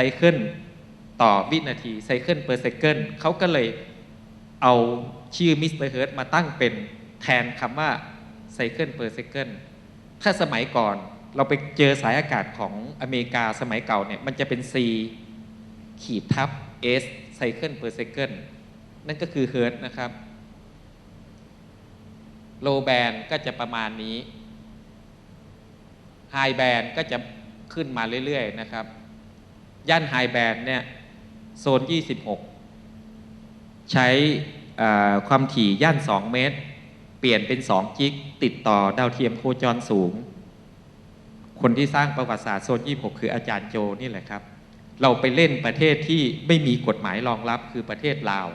ไซเคิลต่อวินาทีไซเคิล per second เขาก็เลยเอาชื่อมิสเตอร์เฮิร์ตมาตั้งเป็นแทนคำว่าไซเคิล per second ถ้าสมัยก่อนเราไปเจอสายอากาศของอเมริกาสมัยเก่าเนี่ยมันจะเป็น C ขีดทับ S ไซเคิล per second นั่นก็คือเฮิร์ตนะครับโลแบนก็จะประมาณนี้ไฮแบนก็จะขึ้นมาเรื่อย ๆ นะครับ ย่านไฮแบนเนี่ยโซน 26 ใช้ความถี่ย่าน 2 เมตร เปลี่ยนเป็น2จิก ติดต่อดาวเทียมโคจรสูง คนที่สร้างประวัติศาสตร์โซน 26 คืออาจารย์โจนี่แหละครับ เราไปเล่นประเทศที่ไม่มีกฎหมายรองรับคือประเทศลาว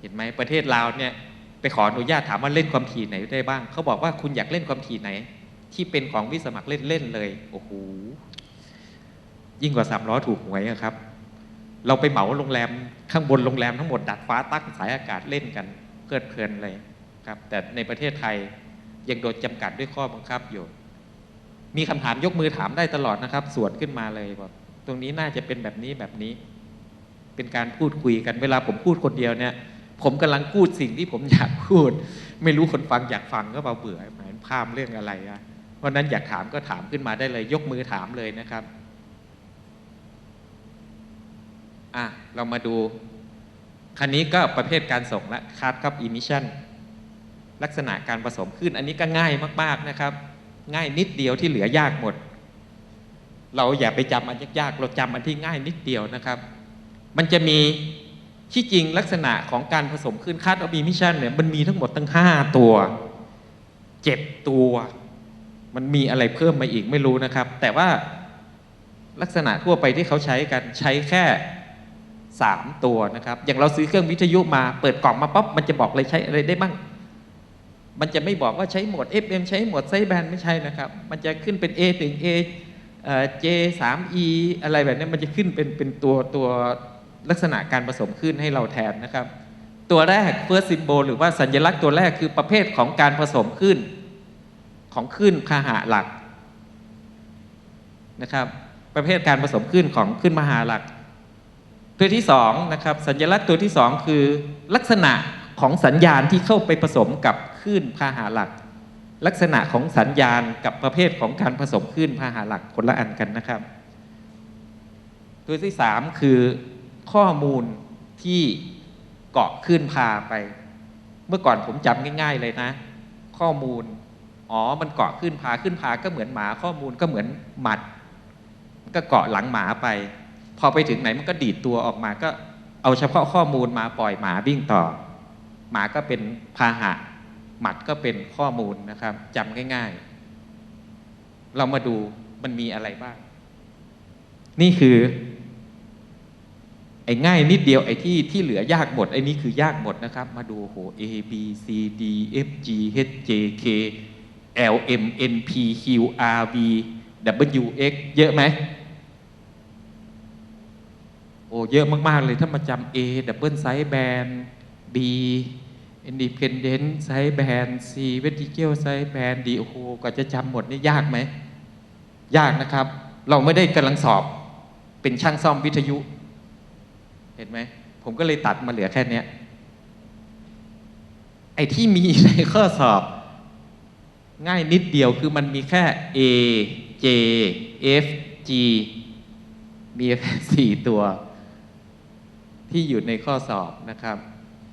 เห็นไหมประเทศลาวเนี่ยไปขออนุญาตถามว่าเล่นความถี่ไหนได้บ้าง เขาบอกว่าคุณอยากเล่นความถี่ไหน ที่เป็นของวิสมัครเล่นเล่นเลย โอ้โห ยิ่งกว่าสามล้อถูกหวยครับ เราไปเหมาโรงแรมข้างบนโรงแรมทั้งหมดดัดฟ้าตั้งสายอากาศเล่นกันเพลิดเพลินเลยครับ แต่ในประเทศไทยยังโดนจำกัดด้วยข้อบังคับอยู่ มีคำถามยกมือถามได้ตลอดนะครับ สวนขึ้นมาเลยบอกตรงนี้น่าจะเป็นแบบนี้แบบนี้ เป็นการพูดคุยกันเวลาผมพูดคนเดียวเนี่ยผมกำลังพูดสิ่งที่ผมอยากพูด ไม่รู้คนฟังอยากฟังก็เบาเบื่อหมายภาพเรื่องอะไรอะเพราะนั้นอยากถามก็ถามขึ้นมาได้เลย ยกมือถามเลยนะครับ อะเรามาดูคันนี้ก็ประเภทการส่งและคาร์ดครับอิมิชันลักษณะการผสมขึ้น อันนี้ก็ง่ายมาก ๆนะครับ ง่ายนิดเดียวที่เหลือยากหมด เราอย่าไปจำอันยากๆเราจำอันที่ง่ายนิดเดียวนะครับ มันจะมีที่จริงลักษณะของการผสมขึ้นคาร์ดออิมิชันเนี่ยมันมีทั้งหมดตั้ง 5 ตัวเจ็ดตัว มันมีอะไรเพิ่มมาอีกไม่รู้นะครับ แต่ว่าลักษณะทั่วไปที่เขาใช้กันใช้แค่ 3 ตัวนะครับ อย่างเราซื้อเครื่องวิทยุมาเปิดกล่องมาป๊อปมันจะบอกเลยใช้อะไรได้บ้าง มันจะไม่บอกว่าใช้โหมด FM ใช้โหมดไซแบนไม่ใช่นะครับ มันจะขึ้นเป็น A ถึง A J 3 E อะไรแบบนี้มันจะขึ้นเป็นเป็นตัวตัวลักษณะการผสมขึ้นให้เราแทนนะครับ ตัวแรก first symbol หรือว่าสัญลักษณ์ตัวแรกคือประเภทของการผสมขึ้นของขึ้นพาหะหลักนะครับ ประเภทการผสมขึ้นของขึ้นมหาหลัก ตัวที่สองนะครับสัญลักษณ์ตัวที่สองคือลักษณะของสัญญาณที่เข้าไปผสมกับคลื่นพาหะหลัก ลักษณะของสัญญาณกับประเภทของการผสมคลื่นพาหะหลักคนละอันกันนะครับ ตัวที่สามคือข้อมูลที่เกาะคลื่นพาไป เมื่อก่อนผมจำง่าย ๆ เลยนะ ข้อมูลอ๋อมันเกาะขึ้นพาขึ้นพาก็เหมือนหมา ข้อมูลก็เหมือนหมัดมันก็เกาะหลังหมาไป พอไปถึงไหนมันก็ดีดตัวออกมาก็เอาเฉพาะข้อมูลมาปล่อยหมาวิ่งต่อ หมาก็เป็นพาหะ หมัดก็เป็นข้อมูลนะครับจำง่าย ๆ เรามาดูมันมีอะไรบ้าง นี่คือ ไอ้ง่ายนิดเดียวไอ้ที่ที่เหลือยากหมดไอ้นี้คือยากหมดนะครับ มาดูโห A B C D F G H J K L M N P Q R V W X เยอะไหม โอ้เยอะมาก ๆ เลยถ้ามาจำ A double side band B independent side band C vertical side band D โอ้โหกว่าจะจำหมดนี่ยากไหม ยากนะครับ เราไม่ได้กำลังสอบเป็นช่างซ่อมวิทยุ เห็นไหม ผมก็เลยตัดมาเหลือแค่นี้ไอ้ที่มีในข้อสอบ ง่ายนิดเดียวคือมันมีแค่ A J F G มีแค่สี่ตัว ที่อยู่ในข้อสอบนะครับ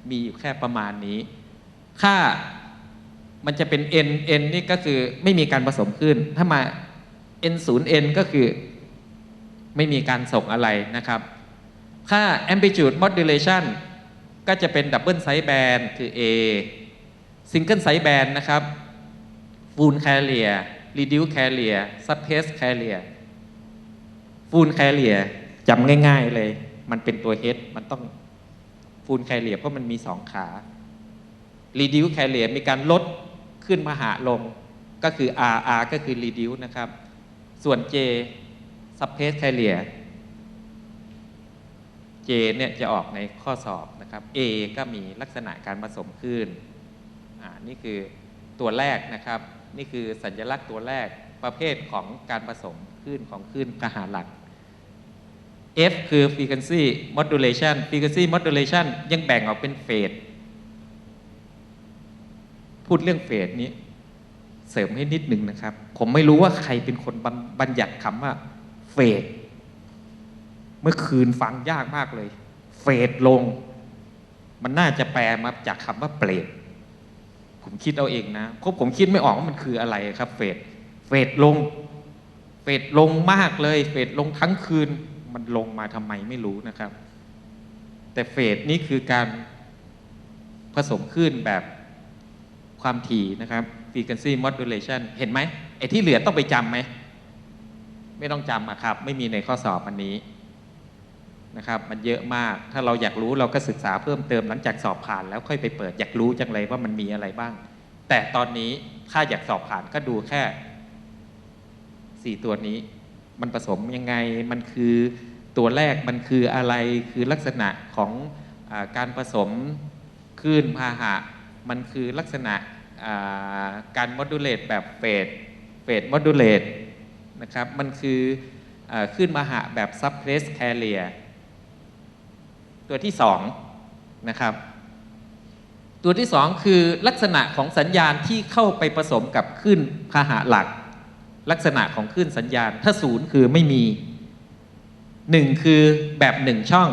มีอยู่แค่ประมาณนี้ ค่ามันจะเป็น n n นี่ก็คือไม่มีการผสมขึ้น ถ้ามา n 0 n ก็คือไม่มีการส่งอะไรนะครับ ค่า amplitude modulation ก็จะเป็น double sideband คือ A single sideband นะครับ full carrier reduce carrier suppress carrier full carrier จำง่าย ๆเลย มันเป็นตัว H มันต้อง full carrier เพราะมันมีสองขา reduce carrier มีการลดขึ้นมาหาลงก็คือ R R ก็คือ reduce นะครับ ส่วน J suppress carrier J เนี่ยจะออกในข้อสอบนะครับ A ก็มีลักษณะการผสมคลื่นอ่านี่คือตัวแรกนะครับ นี่คือสัญลักษณ์ตัวแรกประเภทของการผสมคลื่นของคลื่นกหาหลัก F คือ frequency modulation frequency modulation ยังแบ่งออกเป็นเฟสพูดเรื่องเฟสนี้ เสริมให้นิดหนึ่งนะครับ ผมไม่รู้ว่าใครเป็นคนบัญญญัติคำว่าเฟสเมื่อคืนฟังยากมากเลย เฟดลง มันน่าจะแปลมาจากคำว่าเปรตผมคิดเอาเองนะเพราะผมคิดไม่ออกว่ามันคืออะไรครับ เฟดเฟดลง เฟดลงมากเลย เฟดลงทั้งคืน มันลงมาทำไมไม่รู้นะครับ แต่เฟดนี่คือการผสมคลื่นแบบความถี่นะครับ frequency modulation เห็นไหมไอ้ที่เหลือต้องไปจำไหม ไม่ต้องจำอะครับ ไม่มีในข้อสอบอันนี้นะครับ มันเยอะมาก ถ้าเราอยากรู้เราก็ศึกษาเพิ่มเติมหลังจากสอบผ่านแล้วค่อยไปเปิดอยากรู้จังเลยว่ามันมีอะไรบ้าง แต่ตอนนี้ถ้าอยากสอบผ่านก็ดูแค่สี่ตัวนี้ มันผสมยังไง มันคือ ตัวแรกมันคืออะไรคือลักษณะของอการผสมคลื่นพาหะ มันคือลักษณะการโมดูลเลตแบบเฟดเฟดโมดูลเลตนะครับมันคืออาคลื่นพาหะแบบซับเพรสแคเรียตัวที่สองนะครับตัวที่สองคือลักษณะของสัญญาณที่เข้าไปผสมกับคลื่นพาหะหลัก ลักษณะของคลื่นสัญญาณ ถ้าศูนย์คือไม่มี หนึ่งคือแบบหนึ่งช่อง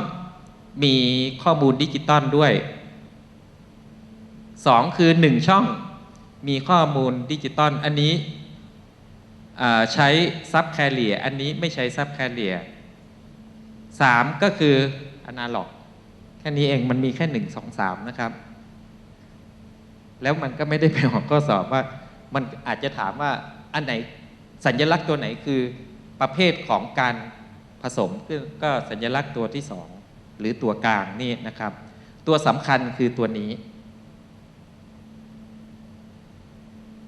มีข้อมูลดิจิตอลด้วยสองคือหนึ่งช่องมีข้อมูลดิจิตอลอันนี้ใช้ซับแคลเรียอันนี้ไม่ใช้ซับแคลเรียสามก็คืออนาล็อกแค่นี้เองมันมีแค่หนึ่งสองสามนะครับ แล้วมันก็ไม่ได้ไปออกข้อสอบว่ามันอาจจะถามว่าอันไหนสัญลักษณ์ตัวไหนคือประเภทของการ ผสมก็ก็สัญลักษณ์ตัวที่สองหรือตัวกลางนี่นะครับ ตัวสำคัญคือตัวนี้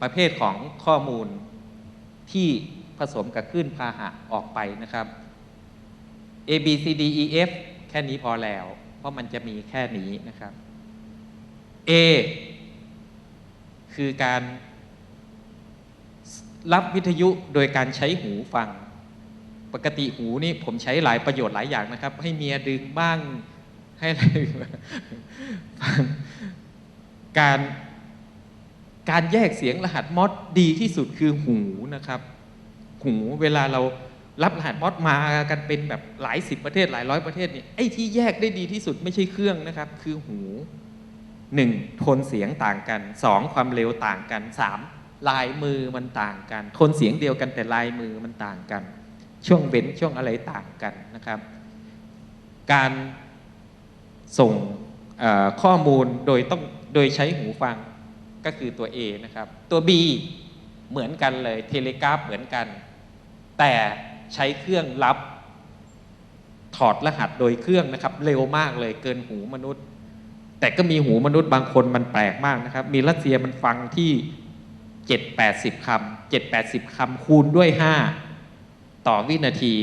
ประเภทของข้อมูลที่ผสมกับคลื่นพาหะออกไปนะครับ A B C D E F แค่นี้พอแล้ว เพราะมันจะมีแค่นี้นะครับ A คือการรับวิทยุโดยการใช้หูฟัง ปกติหูนี่ผมใช้หลายประโยชน์หลายอย่างนะครับ ให้เมียดึงบ้างให้อะไรการการแยกเสียงรหัสมอดดีที่สุดคือหูนะครับ หูเวลาเรารับรหัสมอดมากันเป็นแบบหลายสิบประเทศหลายร้อยประเทศเนี่ยไอ้ที่แยกได้ดีที่สุดไม่ใช่เครื่องนะครับ คือหูหนึ่งโทนเสียงต่างกันสองความเร็วต่างกันสามลายมือมันต่างกัน โทนเสียงเดียวกันแต่ลายมือมันต่างกัน ช่วงเว้นช่วงอะไรต่างกันนะครับ การส่งข้อมูลโดยต้องโดยใช้หูฟังก็คือตัว A นะครับ ตัว B เหมือนกันเลยเทเลกราฟเหมือนกัน แต่ใช้เครื่องรับถอดรหัสโดยเครื่องนะครับ เร็วมากเลยเกินหูมนุษย์ แต่ก็มีหูมนุษย์บางคนมันแปลกมากนะครับ มีรัสเซียมันฟังที่ 7 80คำ7 80คำคูณด้วย 5 ต่อวินาที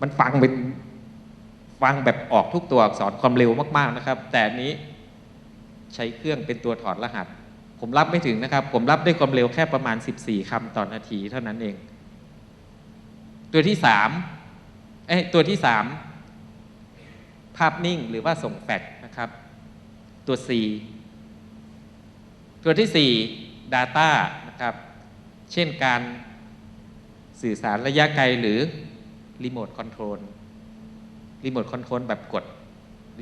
มันฟังเป็นฟังแบบออกทุกตัวอักษรความเร็วมาก ๆนะครับ แต่นี้ใช้เครื่องเป็นตัวถอดรหัส ผมรับไม่ถึงนะครับ ผมรับได้ความเร็วแค่ประมาณ 14คำต่อนาทีเท่านั้นเอง ตัวที่สามเอ้ตัวที่สามภาพนิ่งหรือว่าส่งแฟกซ์นะครับ ตัว C ตัวที่ 4 Data นะครับ เช่นการ สื่อสารระยะไกลหรือรีโมทคอนโทรลรีโมทคอนโทรลแบบกด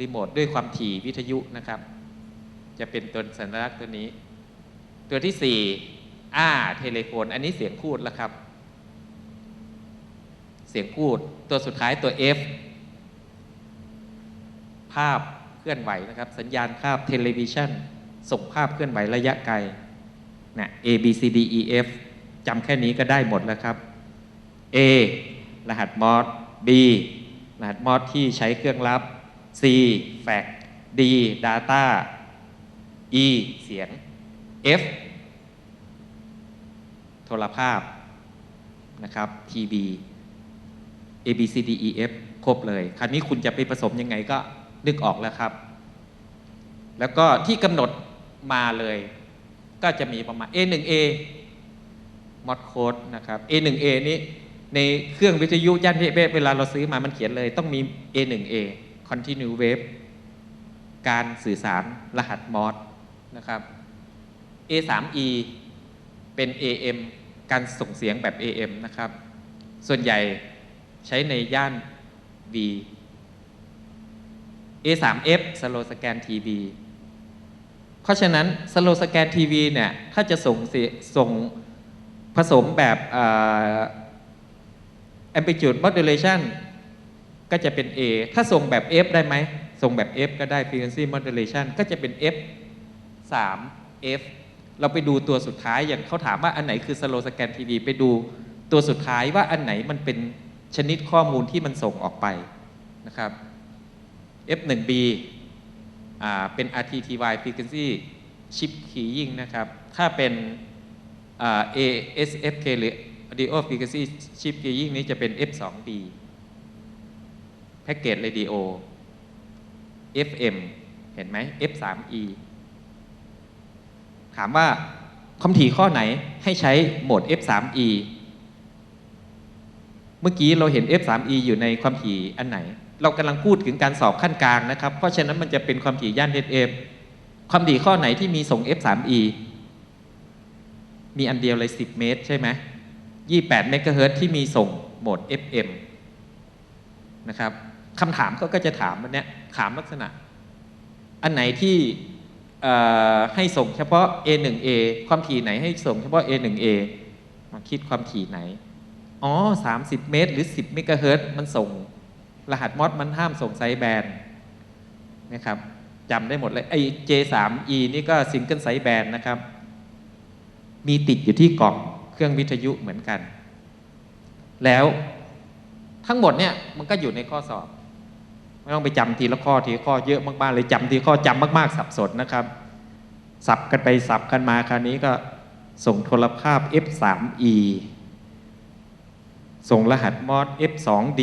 รีโมทด้วยความถี่วิทยุนะครับ จะเป็นตัวสัญลักษณ์ตัวนี้ ตัวที่ 4อ่าเทเลโฟน อันนี้เสียงพูดแล้วครับ เสียงพูดตัวสุดท้ายตัว F ภาพเคลื่อนไหวนะครับ สัญญาณภาพเทเลวิชันส่งภาพเคลื่อนไหวระยะไกลนะ A B C D E F จำแค่นี้ก็ได้หมดแล้วครับ A รหัสมอส B รหัสมอสที่ใช้เครื่องรับ C แฟก D Data E เสียง F โทรภาพนะครับ TB A B C D E F ครบเลย คราวนี้คุณจะไปผสมยังไงก็นึกออกแล้วครับ แล้วก็ที่กำหนดมาเลย ก็จะมีประมาณ A1A มอดโค้ดนะครับ A1A นี้ ในเครื่องวิทยุย่านเวฟเวลาเราซื้อมามันเขียนเลย ต้องมี A1A Continue Wave การสื่อสารรหัสมอสนะครับ A3E เป็น AM การส่งเสียงแบบ AM นะครับ ส่วนใหญ่ใช้ในย่าน V A3F Slow Scan TV เพราะฉะนั้น Slow Scan TV เนี่ย ถ้าจะส่งส่งผสมแบบ amplitude modulation ก็จะเป็น A ถ้าส่งแบบ F ได้ไหม ส่งแบบ F ก็ได้ frequency modulation ก็จะเป็น F 3 F เราไปดูตัวสุดท้ายอย่างเขาถามว่าอันไหนคือ slow scan TV ไปดูตัวสุดท้ายว่าอันไหนมันเป็นชนิดข้อมูลที่มันส่งออกไปนะครับ F1B อ่าเป็น RTTY frequency chip keying นะครับ ถ้าเป็น ASFK หรือ audio frequency chip keying นี้จะเป็น F2B package radio FM เห็นไหม F3E ถามว่าความถี่ข้อไหนให้ใช้โหมด F3E เมื่อกี้เราเห็น F3E อยู่ในความถี่อันไหน เรากำลังพูดถึงการสอบขั้นกลางนะครับ เพราะฉะนั้นมันจะเป็นความถี่ย่าน FM ความถี่ข้อไหนที่มีส่ง F3E มีอันเดียวเลย 10 เมตรใช่ไหม 28เมกะเฮิรตที่มีส่งโหมด FM นะครับคำถามก็ก็จะถามวันนี้ถามลักษณะ อันไหนที่ให้ส่งเฉพาะ A1A ความถี่ไหนให้ส่งเฉพาะ A1A มาคิดความถี่ไหน อ๋อ 30 เมตร หรือ 10 เมกะเฮิรตมันส่ง รหัสมอสมันห้ามส่งไซแบนนะครับจำได้หมดเลย ไอ้ J3E นี่ก็ซิงเกิลไซแบนนะครับ มีติดอยู่ที่กล่อง เครื่องวิทยุเหมือนกัน แล้วทั้งหมดเนี่ยมันก็อยู่ในข้อสอบ ไม่ต้องไปจำทีละข้อทีละข้อเยอะมากๆเลยจำทีข้อจำมากๆ สับสนนะครับ สับกันไปสับกันมาคราวนี้ก็ส่งโทรภาพ F3E ส่งรหัสมอส F2D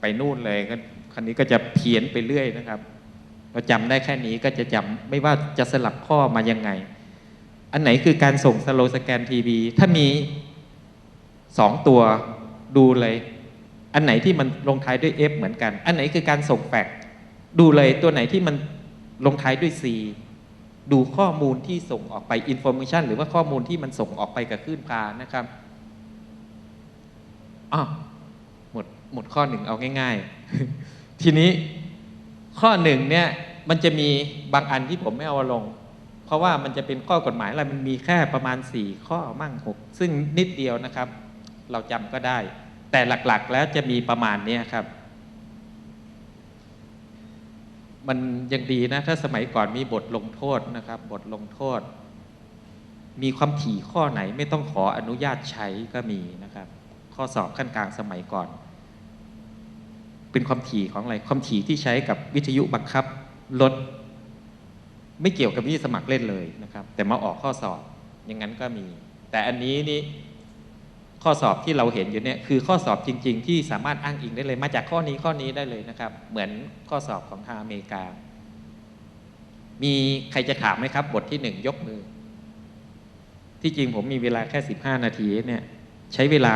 ไปนู่นเลยก็คันนี้ก็จะเพี้ยนไปเรื่อยนะครับ เราจำได้แค่นี้ก็จะจำไม่ว่าจะสลับข้อมายังไง อันไหนคือการส่งสโลสแกนทีวีถ้ามีสองตัวดูเลย อันไหนที่มันลงท้ายด้วย F เหมือนกัน อันไหนคือการส่งแฟกซ์ดูเลยตัวไหนที่มันลงท้ายด้วย C ดูข้อมูลที่ส่งออกไป information หรือว่าข้อมูลที่มันส่งออกไปกับคลื่นพานะครับอ้าวหมดหมดข้อหนึ่งเอาง่าย ๆ ทีนี้ข้อหนึ่งเนี่ยมันจะมีบางอันที่ผมไม่เอาลง เพราะว่ามันจะเป็นข้อกฎหมายอะไรมันมีแค่ประมาณ 4 ข้อมั่งหกซึ่งนิดเดียวนะครับ เราจำก็ได้ แต่หลักๆแล้วจะมีประมาณเนี้ยครับ มันยังดีนะ ถ้าสมัยก่อนมีบทลงโทษนะครับ บทลงโทษ มีความถี่ข้อไหนไม่ต้องขออนุญาตใช้ก็มีนะครับ ข้อสอบขั้นกลางสมัยก่อน เป็นความถี่ของอะไร ความถี่ที่ใช้กับวิทยุบังคับลด ไม่เกี่ยวกับที่สมัครเล่นเลยนะครับ แต่มาออกข้อสอบอย่างนั้นก็มี แต่อันนี้นี่ข้อสอบที่เราเห็นอยู่เนี่ยคือข้อสอบจริง ๆ ที่สามารถอ้างอิงได้เลยมาจากข้อนี้ข้อนี้ได้เลยนะครับ เหมือนข้อสอบของทางอเมริกา มีใครจะถามไหมครับ บทที่หนึ่งยกมือ ที่จริงผมมีเวลาแค่ 15 นาทีเนี่ย ใช้เวลา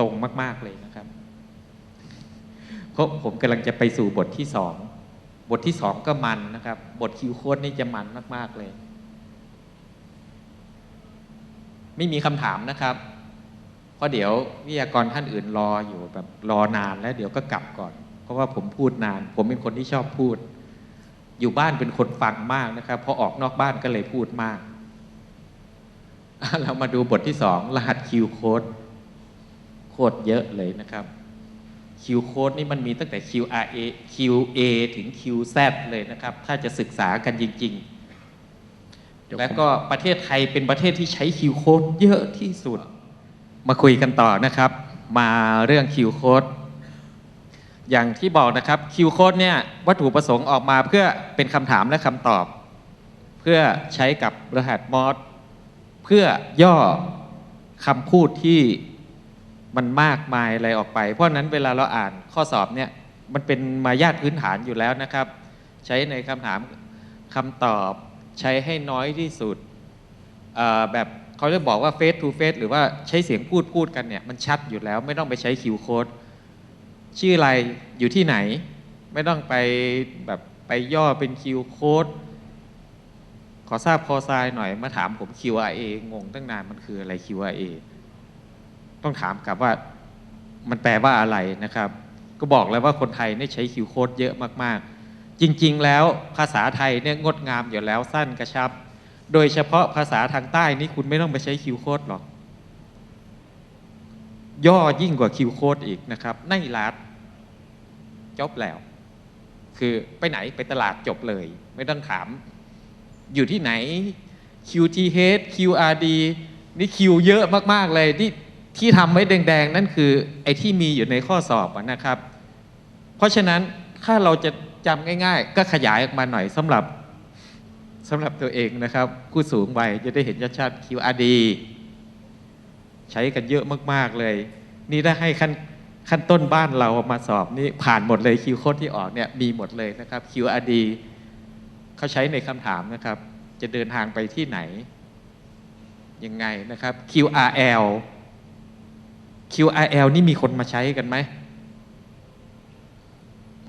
ตรงมาก ๆเลยนะครับเพราะผมกำลังจะไปสู่บทที่สอง บทที่สองก็มันนะครับ บทคิวโค้ดนี่จะมันมาก ๆ เลย ไม่มีคำถามนะครับ เพราะเดี๋ยววิทยากรท่านอื่นรออยู่แบบรอนานแล้วเดี๋ยวก็กลับก่อน เพราะว่าผมพูดนาน ผมเป็นคนที่ชอบพูด อยู่บ้านเป็นคนฟังมากนะครับพอออกนอกบ้านก็เลยพูดมาก เรามาดูบทที่สองรหัสคิวโค้ดโคตรเยอะเลยนะครับ คิวโค้ดนี่มันมีตั้งแต่ QRA QA ถึง QZ เลยนะครับ ถ้าจะศึกษากันจริงเดี๋ยวๆแล้วก็ประเทศไทยเป็นประเทศที่ใช้คิวโค้ดเยอะที่สุด มาคุยกันต่อนะครับ มาเรื่องคิวโค้ดอย่างที่บอกนะครับคิวโค้ดเนี่ยวัตถุประสงค์ออกมาเพื่อเป็นคำถามและคำตอบ เพื่อใช้กับรหัสมอสเพื่อย่อคำพูดที่ มันมากมายอะไรออกไป เพราะนั้นเวลาเราอ่านข้อสอบเนี่ยมันเป็นมายาทพื้นฐานอยู่แล้วนะครับ ใช้ในคำถามคำตอบใช้ให้น้อยที่สุดแบบเขาจะบอกว่า face to face หรือว่าใช้เสียงพูดพูดกันเนี่ยมันชัดอยู่แล้วไม่ต้องไปใช้คิวโค้ดชื่ออะไรอยู่ที่ไหน ไม่ต้องไปแบบไปย่อเป็นคิวโค้ดขอทราบคอไซน์หน่อยมาถามผม QRA งงตั้งนานมันคืออะไร QRA ต้องถามกลับว่ามันแปลว่าอะไรนะครับ ก็บอกแล้วว่าคนไทยเนี่ยใช้คิวโค้ดเยอะมากๆ จริงๆแล้วภาษาไทยเนี่ยงดงามอยู่แล้วสั้นกระชับ โดยเฉพาะภาษาทางใต้นี่คุณไม่ต้องไปใช้คิวโค้ดหรอก ย่อยิ่งกว่าคิวโค้ดอีกนะครับในรัดจบแล้ว คือไปไหนไปตลาดจบเลย ไม่ต้องถาม อยู่ที่ไหน QTH QRD นี่คิวเยอะมาก ๆ เลยที่ ที่ทำไว้แดง ๆ นั่นคือไอ้ที่มีอยู่ในข้อสอบนะครับ เพราะฉะนั้นถ้าเราจะจำง่าย ๆ ก็ขยายออกมาหน่อยสำหรับสำหรับตัวเองนะครับผู้สูงวัยจะได้เห็นชัดๆ QRD ใช้กันเยอะมากๆเลย นี่ถ้าให้ขั้นขั้นต้นบ้านเรามาสอบนี่ผ่านหมดเลยคิวโค้ดที่ออกเนี่ยมีหมดเลยนะครับ QRD เขาใช้ในคำถามนะครับ จะเดินทางไปที่ไหนยังไงนะครับ QRL QRL นี่มีคนมาใช้กันไหม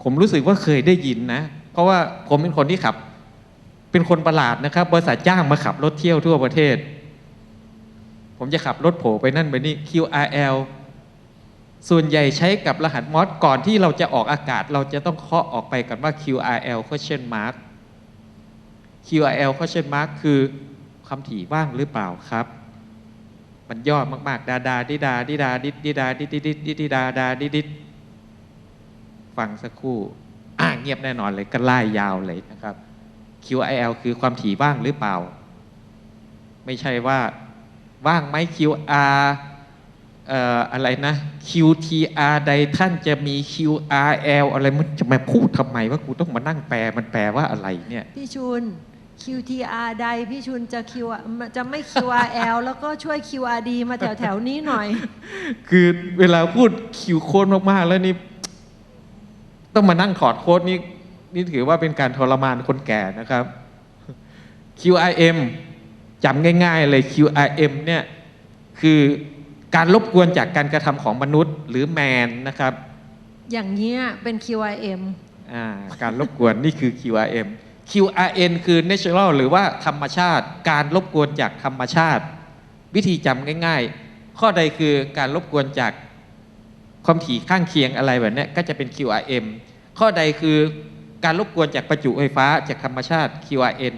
ผมรู้สึกว่าเคยได้ยินนะ เพราะว่าผมเป็นคนที่ขับ เป็นคนประหลาดนะครับ บริษัทจ้างมาขับรถเที่ยวทั่วประเทศ ผมจะขับรถโผไปนั่นไปนี่ QRL ส่วนใหญ่ใช้กับรหัสมอสก่อนที่เราจะออกอากาศ เราจะต้องเคาะออกไปกันว่า QRL question mark QRL question mark คือคำถี่ว่างหรือเปล่าครับ มันยอดมากๆ ดาดาดิดาดิดาดิดดิดาดิดดิดดิดดิดดิดาดาดิดดิดฟังสักครู่อ่าเงียบแน่นอนเลยก็ไล่ยาวเลยนะครับ QRL คือความถี่ว่างหรือเปล่า ไม่ใช่ว่าว่างไหม QR เอ่ออะไรนะ QTR ใดท่านจะมี QRL อะไรมันจะมาพูดทำไมว่ากูต้องมานั่งแปลมันแปลว่าอะไรเนี่ยพี่ชุน QTR ใดพี่ชุนจะ Q จะไม่ QRL แล้วก็ช่วย QRD มาแถวแถวๆนี้หน่อย คือเวลาพูดคิวโค้ดมากๆ แล้วนี่ ต้องมานั่งถอดโค้ดนี่นี่ถือว่าเป็นการทรมานคนแก่นะครับ QRM จำง่ายๆเลย QRM เนี่ยคือการรบกวนจากการกระทำของมนุษย์หรือแมนนะครับ อย่างเงี้ยเป็น QRM อ่าการรบกวนนี่คือ QRM QRN คือ natural หรือว่าธรรมชาติ การรบกวนจากธรรมชาติ วิธีจำง่าย ๆ ข้อใดคือการรบกวนจากความถี่ข้างเคียงอะไรแบบนี้ก็จะเป็น QRM ข้อใดคือการรบกวนจากประจุไฟฟ้าจากธรรมชาติ QRN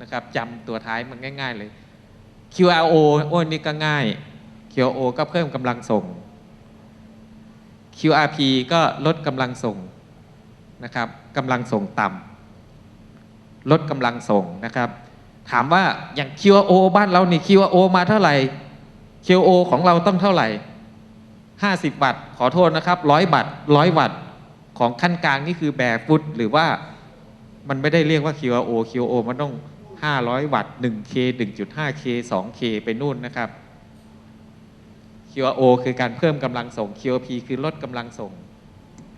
นะครับจำตัวท้ายมันง่าย ๆเลย QRO โอ้นี่ก็ง่าย QRO ก็เพิ่มกำลังส่ง QRP ก็ลดกำลังส่งนะครับกำลังส่งต่ำ ลดกำลังส่งนะครับ ถามว่าอย่าง QO บ้านเรานี่ QO มาเท่าไหร่ QO ของเราต้องเท่าไหร่ 50 วัตต์ขอโทษนะครับ 100 วัตต์100 วัตต์ของขั้นกลางนี่คือแบฟุตหรือว่ามันไม่ได้เรียกว่า QO QO มันต้อง 500 วัตต์ 1K 1.5K 2K ไปนู่นนะครับ QO คือการเพิ่มกำลังส่ง QP คือลดกำลังส่ง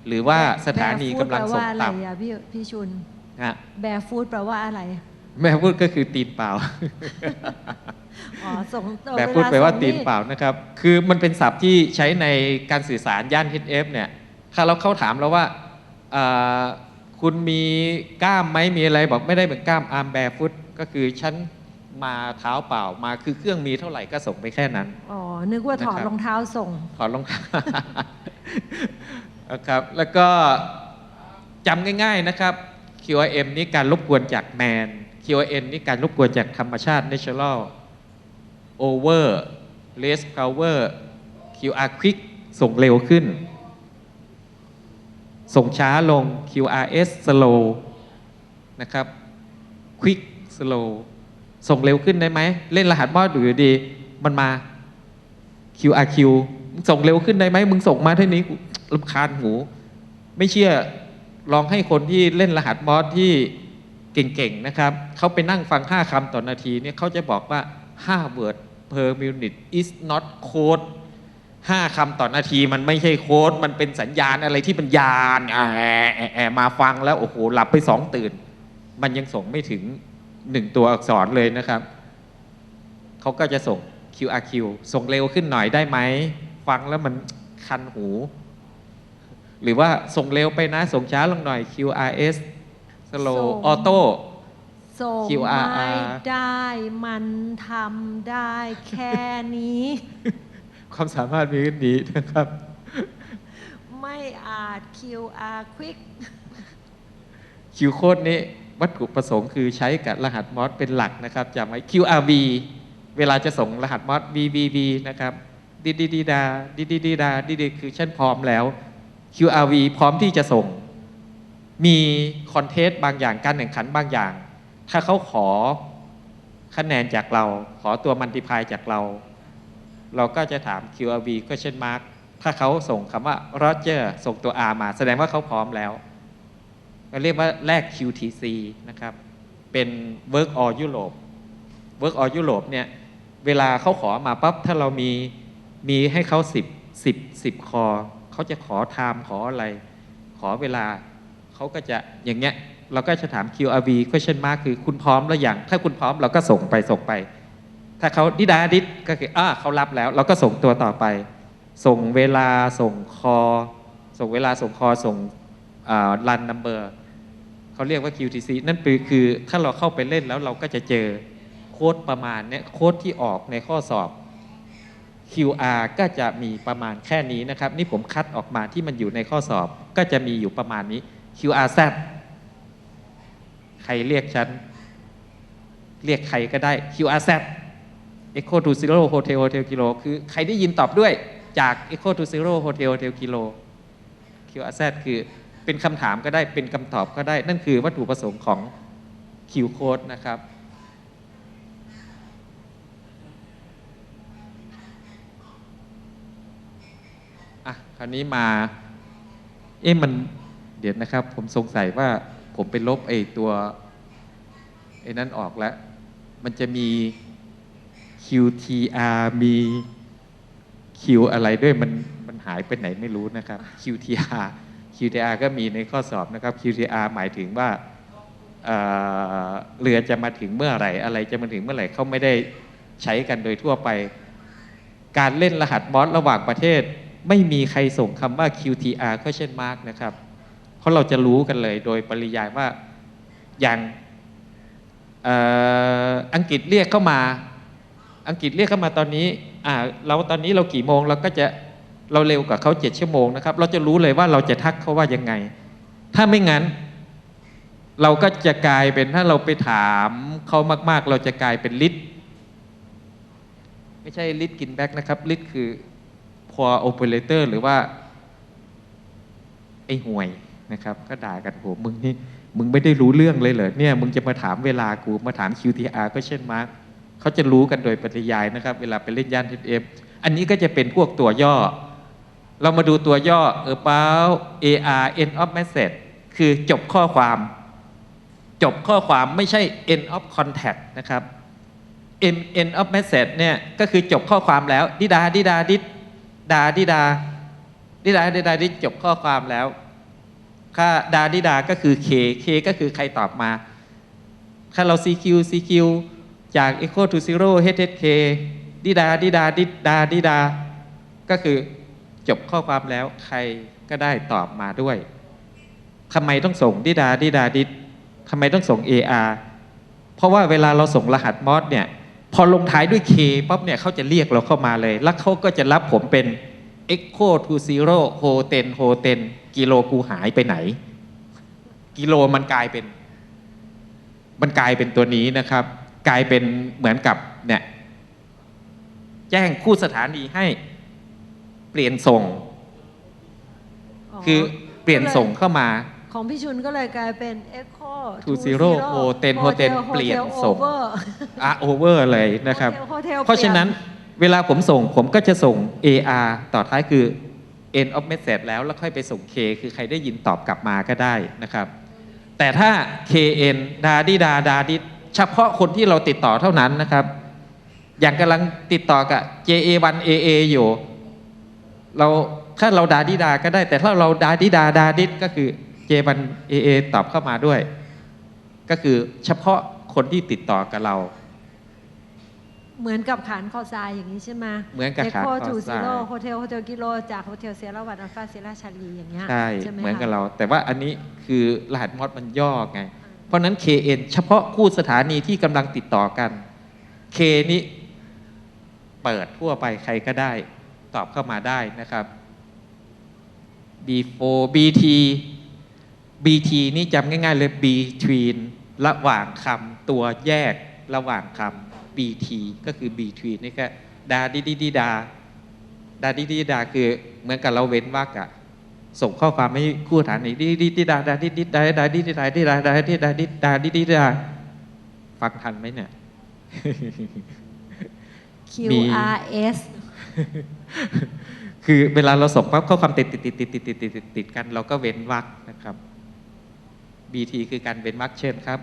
หรือว่าสถานีกำลังส่งต่อะพี่ชุนำ แบร์ฟูดแปลว่าอะไร แม่พูดก็คือตีนเปล่า อ๋อส่งเออแบบพูดไปว่าส่งตีนเปล่านะครับ คือมันเป็นศัพท์ที่ใช้ในการสื่อสารย่าน HF เนี่ย ถ้าเราเข้าถามเราว่าเอ่อคุณมีกล้ามไหมมีอะไรบอกไม่ได้เหมือนกล้ามอาร์มแบร์ฟุตก็คือฉันมาเท้าเปล่ามาคือเครื่องมีเท่าไหร่ก็ส่งไปแค่นั้น อ๋อ นึกว่าถอดนะครับรองเท้าส่งถอดรองเท้านะครับ แล้วก็จำง่าย ๆนะครับ QRM นี่การรบกวนจากแมน QRN นี่การรบกวนจากธรรมชาติ natural over less power QR quick ส่งเร็วขึ้น ส่งช้าลง QRS slow นะครับ quick slow ส่งเร็วขึ้นได้ไหม เล่นรหัสมอดอยู่ดี มันมา QRQ ส่งเร็วขึ้นได้ไหม มึงส่งมาเท่านี้รำคาญหู ไม่เชื่อ ลองให้คนที่เล่นรหัสมอสที่เก่งๆนะครับเขาไปนั่งฟัง 5คำต่อนาทีเนี่ยเขาจะบอกว่า 5 word per minute is not code 5คำต่อนาทีมันไม่ใช่โค้ด มันเป็นสัญญาณอะไรที่มันยานแอะแอะมาฟังแล้ว โอ้โห หลับไปสองตื่น มันยังส่งไม่ถึงหนึ่งตัวอักษรเลยนะครับ เขเขาก็จะส่ง QRQ ส่งเร็วขึ้นหน่อยได้ไหม ฟังแล้วมันคันหู หรือว่าส่งเร็วไปนะ ส่งช้าลงหน่อย QRS slow ส่ง auto ส่ง QRR ไม่ได้มันทำได้แค่นี้ ความสามารถมีขึ้นดีนะครับ ไม่อาจ QR quick Q โค้ดนี้วัตถุประสงค์คือใช้กับรหัสมอสเป็นหลักนะครับจำไว้ QRV เวลาจะส่งรหัสมอส VVV นะครับดีดีดีดาดีดีดีดาดีดีคือฉันพร้อมแล้ว QRV พร้อมที่จะส่ง มีคอนเทสต์บางอย่างการแข่งขันบางอย่าง ถ้าเขาขอคะแนนจากเรา ขอตัวมันติพายจากเรา เราก็จะถาม QRV question mark ถ้าเขาส่งคำว่า Roger ส่งตัว R มา แสดงว่าเขาพร้อมแล้วเราเรียกว่าแลก QTC นะครับ เป็น Work or Europe Work or Europe เนี่ยเวลาเขาขอมาปั๊บถ้าเรามีมีให้เขา 10 10 10 คอ เขาจะขอไทม์ขออะไร ขอเวลาเขาก็จะอย่างเงี้ยเราก็จะถาม QRV question mark คือคุณพร้อมแล้วอย่างถ้าคุณพร้อมเราก็ส่งไปส่งไป ถ้าเขาดิดาดิดก็คืออ่าเขารับแล้ว เราก็ส่งตัวต่อไป ส่งเวลาส่งคอ ส่งเวลาส่งคอส่งรันนัมเบอร์เขาเรียกว่า QTC นั่นคือถ้าเราเข้าไปเล่นแล้วเราก็จะเจอโค้ดประมาณเนี้ยโค้ดที่ออกในข้อสอบ QR ก็จะมีประมาณแค่นี้นะครับ นี่ผมคัดออกมาที่มันอยู่ในข้อสอบ ก็จะมีอยู่ประมาณนี้ QRZ ใครเรียกฉัน เรียกใครก็ได้ QRZ Echo to Zero Hotel Hotel Kilo คือใครได้ยินตอบด้วยจาก Echo to Zero Hotel Hotel Kilo QRZ คือเป็นคำถามก็ได้เป็นคำตอบก็ได้ นั่นคือวัตถุประสงค์ของ Q code นะครับ คราวนี้มา เอ๊ะมันเดี๋ยวนะครับ ผมสงสัยว่าผมไปลบไอ้ตัวไอ้นั่นออกแล้ว มันจะมี QTR มี Q อะไรด้วยมันมันหายไปไหนไม่รู้นะครับ QTR QTR ก็มีในข้อสอบนะครับ QTR หมายถึงว่าเเรือจะมาถึงเมื่อไหร่ อะไรจะมาถึงเมื่อไหร่เขาไม่ได้ใช้กันโดยทั่วไป การเล่นรหัสมอสระหว่างประเทศ ไม่มีใครส่งคำว่า QTR question mark นะครับ เพราะเราจะรู้กันเลยโดยปริยายว่าอย่างอ,อังกฤษเรียกเข้ามา อังกฤษเรียกเข้ามาตอนนี้เราตอนนี้เรากี่โมงเราก็จะเราเร็วกว่าเขาเจ็ดชั่วโมงนะครับ เราจะรู้เลยว่าเราจะทักเขาว่ายังไง ถ้าไม่งั้น เราก็จะกลายเป็นถ้าเราไปถามเขามาก ๆ เราจะกลายเป็นลิทไม่ใช่ลิทกินแบ็กนะครับลิทคือ พอโอเปอเรเตอร์หรือว่า ไอ้ห่วยนะครับ ก็ด่ากันโหมึงนี่มึงไม่ได้รู้เรื่องเลยเหรอเนี่ย มึงจะมาถามเวลากูมาถาม QTR ก็เช่นมาร์กเขาจะรู้กันโดยปริยายนะครับ เวลาไปเล่นย่านทิเอฟอันนี้ก็จะเป็นพวกตัวย่อ เรามาดูตัวย่อ about AR end of message คือจบข้อความจบข้อความไม่ใช่ end of contact นะครับ end end of message เนี่ยก็คือจบข้อความแล้ว ดิดาดิดาดิด ดาดิดาดิดาดิดาดิจบข้อความแล้วค่าดาดิดาก็คือ K K ก็คือใครตอบมา ถ้าเรา CQ CQ จาก echo to zero HHK ดิดาดิดาดิดาดิดา ก็คือจบข้อความแล้วใครก็ได้ตอบมาด้วยทำไมต้องส่งดิดาดิดาดิดทำไมต้องส่ง AR เพราะว่าเวลาเราส่งรหัสมอสเนี่ย พอลงท้ายด้วย K ปั๊บเนี่ยเขาจะเรียกเราเข้ามาเลย แล้วเขาก็จะรับผมเป็น Echo to Zero โฮเทนโฮเทนกิโลกูหายไปไหน กิโลมันกลายเป็น มันกลายเป็นตัวนี้นะครับ กลายเป็นเหมือนกับเนี่ยแจ้งคู่สถานีให้เปลี่ยนส่ง คือเปลี่ยนส่งเข้ามา ของพี่ชุนก็เลยกลายเป็น Echo to Zero Hotel Hotel เปลี่ยนส่งอะโอเวอร์เลยนะครับเพราะฉะนั้นเวลาผมส่งผมก็จะส่ง AR ต่อท้ายคือ end of message แล้วแล้วค่อยไปส่ง K คือใครได้ยินตอบกลับมาก็ได้นะครับ แต่ถ้า KN ดาดิดาดาดิเฉพาะคนที่เราติดต่อเท่านั้นนะครับ อย่างกำลังติดต่อกับ JA1 AA อยู่ เราถ้าเราดาดิดาก็ได้ แต่ถ้าเราดาดิดาดาดิดก็คือ J1 AA ตอบเข้ามาด้วย ก็คือเฉพาะคนที่ติดต่อกับเรา เหมือนกับขานคอทรายอย่างนี้ใช่ไหมเหมือนกับขานคอทูทซิรายโร่โฮเทลโฮเทลกิโลจากโฮเทลเซราวัตอัลฟาเซราชาลีอย่างเงี้ยใช่ไหมเหมือนกับคะเรา แต่ว่าอันนี้คือรหัสมอดมันย่อไง เพราะฉะนั้น KN เฉพาะคู่สถานีที่กำลังติดต่อกัน K นี้เปิดทั่วไปใครก็ได้ ตอบเข้ามาได้นะครับ B4 BT BT นี่จำง่าย ๆ เลย between ระหว่างคำตัวแยกระหว่างคำ BT ก็คือ between นี่ก็ดาดิดิดิดาดาดิดิดาคือเหมือนกับเราเว้นวรรคอะส่งข้อความให้คู่ฐานนี้ดิดิดิดาดาดิดิดาดาดิดิดาดิดาดาดิดาดิดาดิดิดาฟังทันไหมเนี่ย Q R S คือเวลาเราส่งปั๊บข้อความติดติดติดติดติดติดติดติดติดกัน เราก็เว้นวรรคนะครับ BT คือการเว้นวรรคเช่นครับ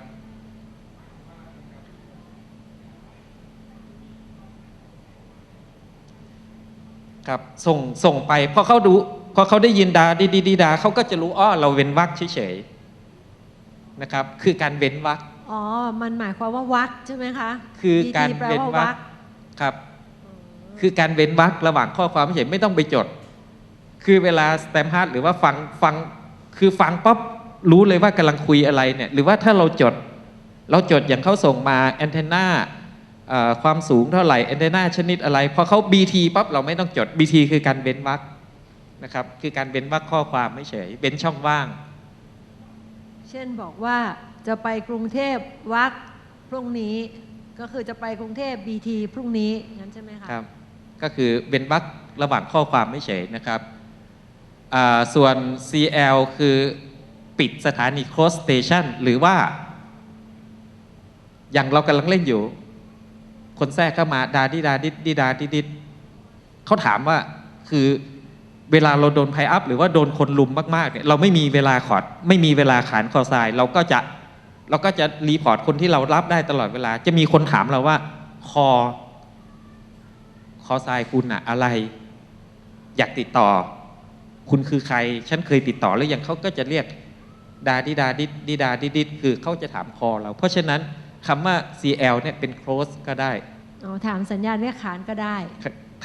ครับส่งส่งไปพอเขาดูพอเขาได้ยินดาดีดีดีดาเขาก็จะรู้อ้อเราเว้นวรรคเฉยๆนะครับคือการเว้นวรรคอ๋อ มันหมายความว่าวักใช่ไหมคะ คือการ BT แปลเว้นว่าวรรวัคกครับ คือการเว้นวรรคระหว่างข้อความเฉยไม่ต้องไปจด คือเวลาสแตมฮาร์ดหรือว่าฟังฟังคือฟังปั๊บ รู้เลยว่ากำลังคุยอะไรเนี่ยหรือว่าถ้าเราจดเราจดอย่างเขาส่งมาแอนเทนาความสูงเท่าไหร่แอนเทนาชนิดอะไรพอเขา BT ปั๊บเราไม่ต้องจด BT คือการเว้นวรรคนะครับคือการเว้นวรรคข้อความไม่เฉยเว้นช่องว่าง เช่นบอกว่าจะไปกรุงเทพวักพรุ่งนี้ก็คือจะไปกรุงเทพ BT พรุ่งนี้งั้นใช่ไหมคะครับก็คือเป็นวรรคระหว่างข้อความไม่เฉยนะครับอ่าส่วน CL คือ ปิดสถานี close station หรือว่า อย่างเรากำลังเล่นอยู่ คนแทรกเข้ามาดาดิดาดิดดิดาดิดดิดเขาถามว่าคือเวลาเราโดนไพอัพหรือว่าโดนคนลุมมากๆเนี่ยเราไม่มีเวลาขอด ไม่มีเวลาขานคอทราย เราก็จะเราก็จะรีพอร์ตคนที่เรารับได้ตลอดเวลา จะมีคนถามเราว่า คอ คอทรายคุณอะอะไร อยากติดต่อ คุณคือใคร ฉันเคยติดต่อหรือยังเขาก็จะเรียก ดาดิดาดิดดิดาดิดิดคือเขาจะถามคอเรา เพราะฉะนั้นคำว่า CL เนี่ยเป็น close ก็ได้อ๋อถามสัญญาณเรียกขานก็ได้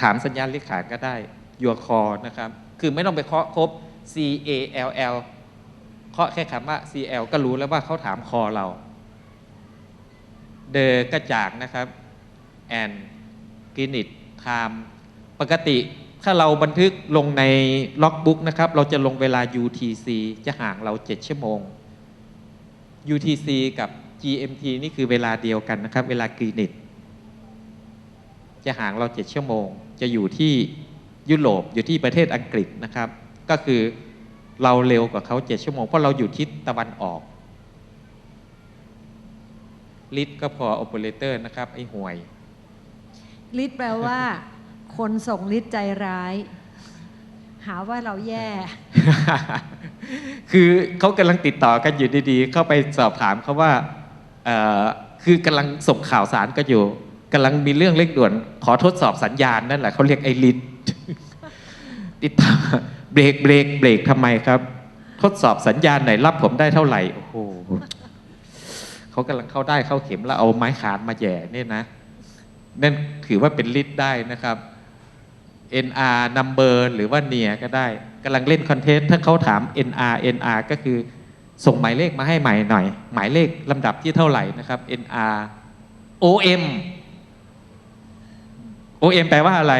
ถามสัญญาณเรียกขานก็ได้ your call นะครับ คือไม่ต้องไปเคาะครบ C A L L เคาะแค่คำว่า C L ก็รู้แล้วว่าเขาถามคอเรา เดอกระจากนะครับ and กินิต time ปกติ ถ้าเราบันทึกลงในล็อกบุ๊กนะครับ เราจะลงเวลา UTC จะห่างเรา 7 ชั่วโมง UTC กับ GMT นี่คือเวลาเดียวกันนะครับ เวลากรีนิตจะห่างเรา 7 ชั่วโมง จะอยู่ที่ยุโรปอยู่ที่ประเทศอังกฤษนะครับ ก็คือเราเร็วกว่าเขา 7 ชั่วโมง เพราะเราอยู่ทิศตะวันออกลิทก็พอโอเปอเรเตอร์นะครับ ไอ้ห่วยลิศแปลว่า คนส่งลิศใจร้าย หาว่าเราแย่ คือเขากำลังติดต่อกันอยู่ดีๆ เข้าไปสอบถามเขาว่าคือกำลังส่งข่าวสารกันอยู่กำลังมีเรื่องเร่งด่วน ขอทดสอบสัญญาณนั่นแหละเขาเรียกไอรินติดต่อเบรกเบรกเบรกทำไมครับ ทดสอบสัญญาณไหนรับผมได้เท่าไหร่โอ้โหเขากำลังเข้าได้เข้าเข็มแล้วเอาไม้ขานมาแย่เนี่ยนะนั่นถือว่าเป็นลิตได้นะครับ NR number หรือว่า near ก็ได้กำลังเล่นคอนเทนต์ถ้าเขาถาม NR NR ก็คือส่งหมายเลขมาให้ใหม่หน่อย หมายเลขลำดับที่เท่าไหร่นะครับ NR OM OM แปลว่าอะไร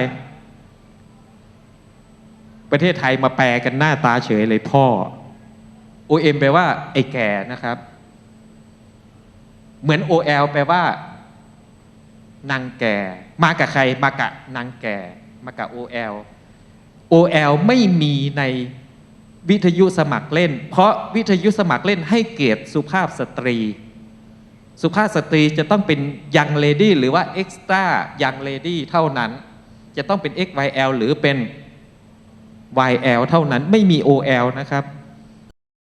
ประเทศไทยมาแปลกันหน้าตาเฉยเลยพ่อ OM แปลว่า ไอ้แก่นะครับ เหมือน OL แปลว่านางแก่ มากับใคร มากับนางแก่ มากับ OL OL ไม่มีในวิทยุสมัครเล่น เพราะวิทยุสมัครเล่นให้เกียรติสุภาพสตรี สุภาพสตรีจะต้องเป็นยังเลดี้หรือว่า extra ยังเลดี้เท่านั้น จะต้องเป็น XYL หรือเป็น YL เท่านั้นไม่มี OL นะครับ